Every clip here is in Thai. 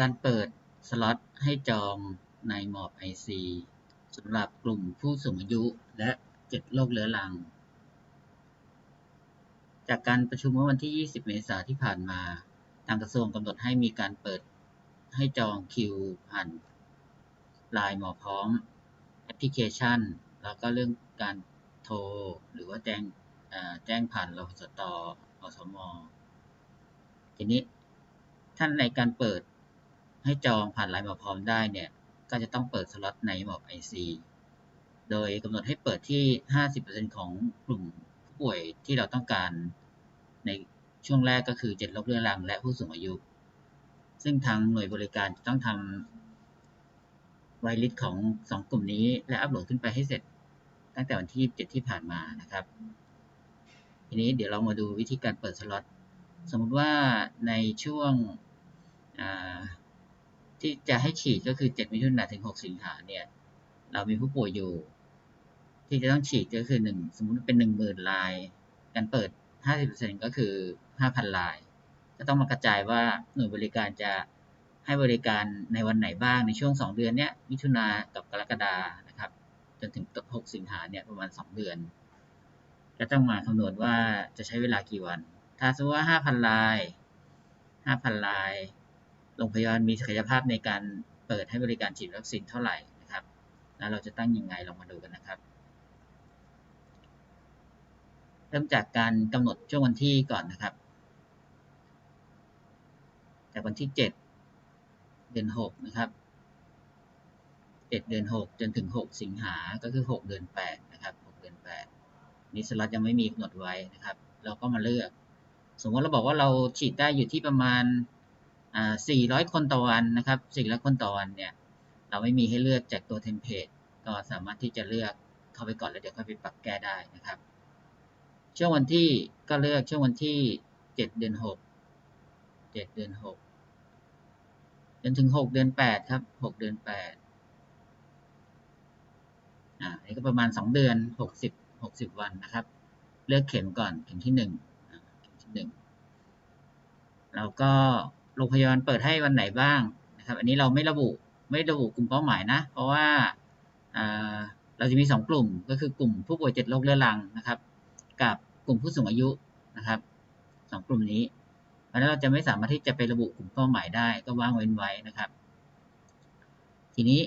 การเปิดสล็อตให้จองในหมอบ IC สำหรับกลุ่มผู้สูงอายุและเจ็ดโรคเรื้อรัง จากการประชุมเมื่อวันที่ 20 เมษายนที่ผ่านมา ทางกระทรวงกำหนดให้มีการเปิดให้จองคิวผ่านไลน์หมอพร้อมแอปพลิเคชัน แล้วก็เรื่องการโทร หรือว่าแจ้งแจ้งผ่านรสตอสม ทีนี้ท่านในการเปิด ให้จองผ่านไลน์หมอพร้อมได้เนี่ย ก็จะต้องเปิดสล็อตในหมอบ IC โดยกำหนดให้เปิดที่ 50%ของกลุ่มผู้ป่วยที่เราต้องการ ในช่วงแรกก็คือเจ็ดโรคเรื้อรังและผู้สูงอายุ ซึ่งทางหน่วยบริการจะต้องทำไวลิสของสองกลุ่มนี้ และอัปโหลดขึ้นไปให้เสร็จ ตั้งแต่วันที่7ที่ผ่านมานะครับ ทีนี้เดี๋ยวเรามาดูวิธีการเปิดสล็อต สมมุติว่าในช่วงอ่า ที่จะให้ฉีดก็คือ 7 มิถุนายนถึง 6 สิงหาเนี่ย เรามีผู้ป่วยอยู่ ที่จะต้องฉีดก็คือ 1 สมมุติเป็น 10,000ลาย การเปิด 50%ก็คือ 5,000ลายก็ต้องมากระจายว่าหน่วยบริการจะให้บริการในวันไหนบ้างในช่วง 2 เดือนเนี้ย มิถุนากับกรกฎานะครับ จนถึง 6 สิงหาเนี่ยประมาณ 2 เดือนก็ต้องมาคำนวณว่าจะใช้เวลากี่วัน ถ้าสมมติว่า 5,000ลาย 5,000ลาย โรงพยาบาลมีศักยภาพในการเปิดให้บริการฉีดวัคซีนเท่าไหร่นะครับ แล้วเราจะตั้งยังไงลองมาดูกันนะครับ เริ่มจากการกำหนดช่วงวันที่ก่อนนะครับ จากวันที่ 7 เดือน 6 นะครับ 7 เดือน 6 จนถึง 6 สิงหา ก็คือ 6 เดือน 8 นะครับ 6 เดือน 8 นี่สล็อตยังไม่มีกำหนดไว้นะครับ เราก็มาเลือก สมมติเราบอกว่าเราฉีดได้อยู่ที่ประมาณ 400 คนต่อวันนะครับ 400 คนต่อวันเนี่ย เราไม่มีให้เลือกจากตัวเทมเพลต ก็สามารถที่จะเลือกเข้าไปก่อนแล้วเดี๋ยวค่อยไปปรับแก้ได้นะครับ ช่วงวันที่ก็เลือกช่วงวันที่ 7 เดือน 6 7 เดือน 6 จนถึง 6 เดือน 8 ครับ 6 เดือน 8 อ่า นี่ก็ประมาณ 2 เดือน 60 60 วันนะครับ เลือกเข็มก่อน เข็มที่1อ่าเข็มที่1แล้วก็ โรงพยาบาลเปิดให้วันไหนบ้างนะครับ อันนี้เราไม่ระบุไม่ระบุกลุ่มเป้าหมายนะ เพราะว่าเราจะมี 2 กลุ่มก็คือกลุ่มผู้ป่วย7โรคเรื้อรังนะครับ กับกลุ่มผู้สูงอายุนะครับสองกลุ่มนี้เพราะฉะนั้นเราจะไม่สามารถที่จะไประบุกลุ่มเป้าหมายได้ก็ว่างเว้นไว้นะครับ ทีนี้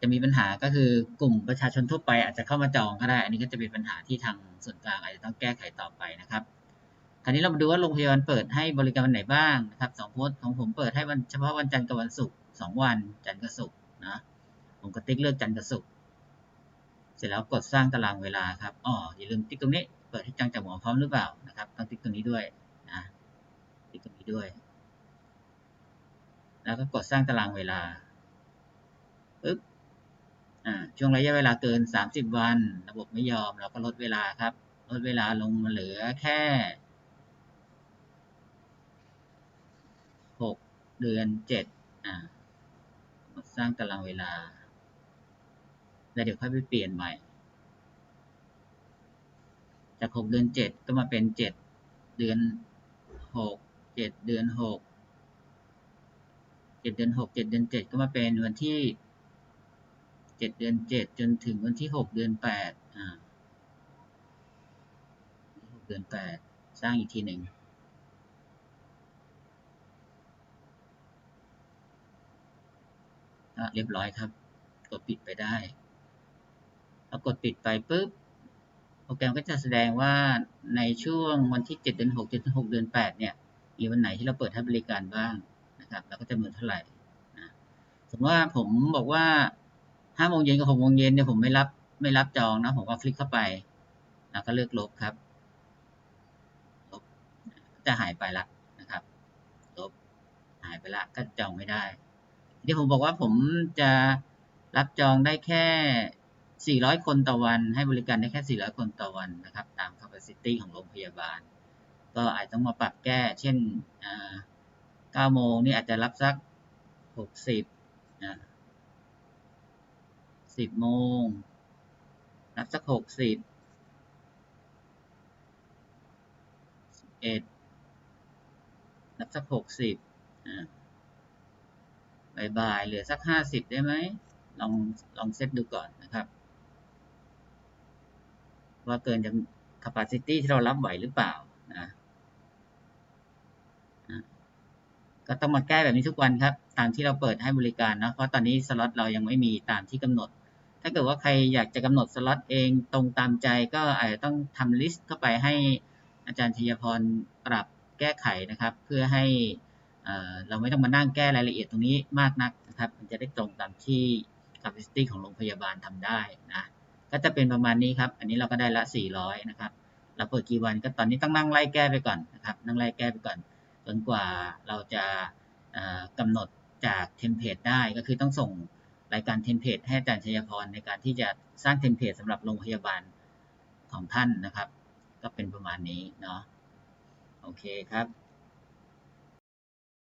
จะมีปัญหาก็คือกลุ่มประชาชนทั่วไปอาจจะเข้ามาจองก็ได้ อันนี้ก็จะเป็นปัญหาที่ทางส่วนกลางอาจจะต้องแก้ไขต่อไปนะครับ คราวนี้เรามาดูว่าโรงพยาบาลเปิดให้บริการวันไหนบ้างนะครับสองโพสของผมเปิดให้วันเฉพาะวันจันทร์กับวันศุกร์สองวันจันทร์กับศุกร์นะผมก็ติ๊กเลือกจันทร์กับศุกร์เสร็จแล้วกดสร้างตารางเวลาครับอ๋ออย่าลืมติ๊กตรงนี้เปิดให้จังจากหมอพร้อมหรือเปล่านะครับต้องติ๊กตรงนี้ด้วยนะติ๊กตรงนี้ด้วย แล้วก็กดสร้างตารางเวลาปึ๊บอ่าช่วงระยะเวลาเกิน 30 วัน ระบบไม่ยอมเราก็ลดเวลาครับลดเวลาลงมาเหลือแค่ 6 เดือน7อ่ากดสร้างตารางเวลา แล้วเดี๋ยวค่อยไปเปลี่ยนใหม่ จาก6เดือน7ก็มาเป็น7เดือน6 7เดือน6 7เดือน6 7เดือน7ก็มาเป็นวันที่7เดือน7จนถึงวันที่6เดือน8อ่า6เดือน8สร้างอีกทีหนึ่ง ก็เรียบร้อยครับ กดปิดไปได้พอกดปิดไปปุ๊บโปรแกรมก็จะแสดงว่าในช่วงวันที่ 7 เดือน6 7เดือน6เดือน 8 เนี่ย มีวันไหนที่เราเปิดให้บริการบ้างนะครับ แล้วก็จำนวนเท่าไหร่นะสมมติว่าผมบอกว่า5โมงเย็นกับ6โมงเย็นเนี่ยผมไม่รับไม่รับจองนะ ผมก็คลิกเข้าไป แล้วก็เลือกลบครับ ลบ จะหายไปละนะครับ ลบ หายไปละก็จองไม่ได้ ที่ผมบอกว่าผมจะรับจองได้แค่ 400 คนต่อวัน ให้บริการได้แค่ 400 คนต่อวันนะครับ ตาม capacity ของโรงพยาบาล ก็อาจต้องมาปรับแก้ เช่น 9 โมงนี่อาจจะรับสัก 60นะ10 โมง รับสัก 60 11รับสัก 60อ่า บ่ายๆเหลือสักห้าสิบได้ไหมลองลองเซตดูก่อนนะครับ ว่าเกินจาก capacity ที่เรารับไหวหรือเปล่านะก็ต้องมาแก้แบบนี้ทุกวันครับ ตามที่เราเปิดให้บริการนะเพราะตอนนี้สล็อตเรายังไม่มีตามที่กำหนด ถ้าเกิดว่าใครอยากจะกำหนดสล็อตเองตรงตามใจก็อาจจะต้องทำลิสต์เข้าไปให้อาจารย์ชยพรปรับแก้ไขนะครับ เพื่อให้ เเราไม่ต้องมานั่งแก้รายละเอียดตรงนี้มากนักนะครับ มันจะได้ตรงตามที่ capacity ของโรงพยาบาลทำได้นะ ก็จะเป็นประมาณนี้ครับ อันนี้เราก็ได้ละ 400 นะครับ เราเปิดกี่วันก็ตอนนี้ต้องนั่งไล่แก้ไปก่อนนะครับ นั่งไล่แก้ไปก่อน จนกว่าเราจะเอ่อกำหนดจากเทมเพลตได้ ก็คือต้องส่งรายการเทมเพลตให้อาจารย์ชัยพรในการที่จะสร้างเทมเพลตสำหรับโรงพยาบาลของท่านนะครับ ก็เป็นประมาณนี้เนาะ โอเคครับ